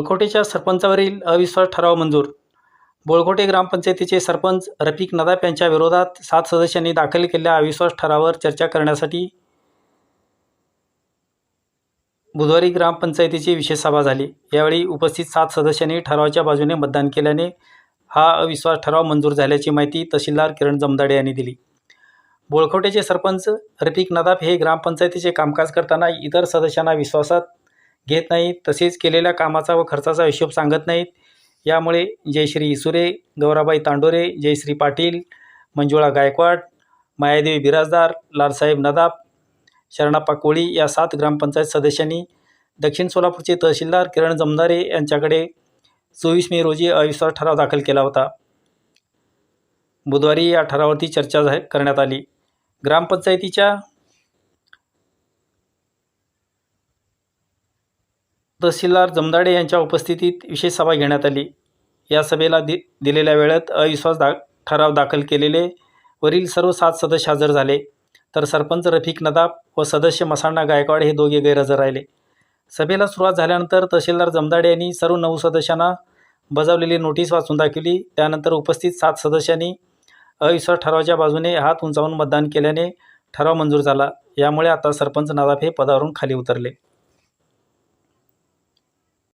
बोळकोटेच्या सरपंचावरील अविश्वास ठराव मंजूर. बोळकोटे ग्रामपंचायतीचे सरपंच रफिक नदाफ यांच्या विरोधात सात सदस्यांनी दाखल केलेल्या अविश्वास ठरावावर चर्चा करण्यासाठी बुधवारी ग्रामपंचायतीची विशेष सभा झाली. यावेळी उपस्थित सात सदस्यांनी ठरावाच्या बाजूने मतदान केल्याने हा अविश्वास ठराव मंजूर झाल्याची माहिती तहसीलदार किरण जमदाडे यांनी दिली. बोळखोटेचे सरपंच रफिक नदाफ हे ग्रामपंचायतीचे कामकाज करताना इतर सदस्यांना विश्वासात घेत नाहीत तसेच केलेल्या कामाचा व खर्चाचा हिशोब सांगत नाहीत. यामुळे जयश्री इसुरे गौराबाई तांडोरे जयश्री पाटील मंजुळा गायकवाड मायादेवी बिराजदार लालसाहेब नदाब शरणाप्पा कोळी या सात ग्रामपंचायत सदस्यांनी दक्षिण सोलापूरचे तहसीलदार किरण जमदारे यांच्याकडे चोवीस मे रोजी अविश्वास ठराव दाखल केला होता. बुधवारी या ठरावावरती चर्चा झा- करण्यात आली. ग्रामपंचायतीच्या तहसीलदार जमदाडे यांच्या उपस्थितीत विशेष सभा घेण्यात आली. या सभेला दि दिलेल्या वेळेत अविश्वास दा ठराव दाखल केलेले वरील सर्व सात सदस्य हजर झाले. तर सरपंच रफिक नदाब व सदस्य मसाणा गायकवाड हे दोघे गैरहजर राहिले. सभेला सुरुवात झाल्यानंतर तहसीलदार जमदाडे यांनी सर्व नऊ सदस्यांना बजावलेली नोटीस वाचून दाखवली. त्यानंतर उपस्थित सात सदस्यांनी अविश्वास ठरावाच्या बाजूने हात उंचावून मतदान केल्याने ठराव मंजूर झाला. यामुळे आता सरपंच नदाफ हे पदावरून खाली उतरले.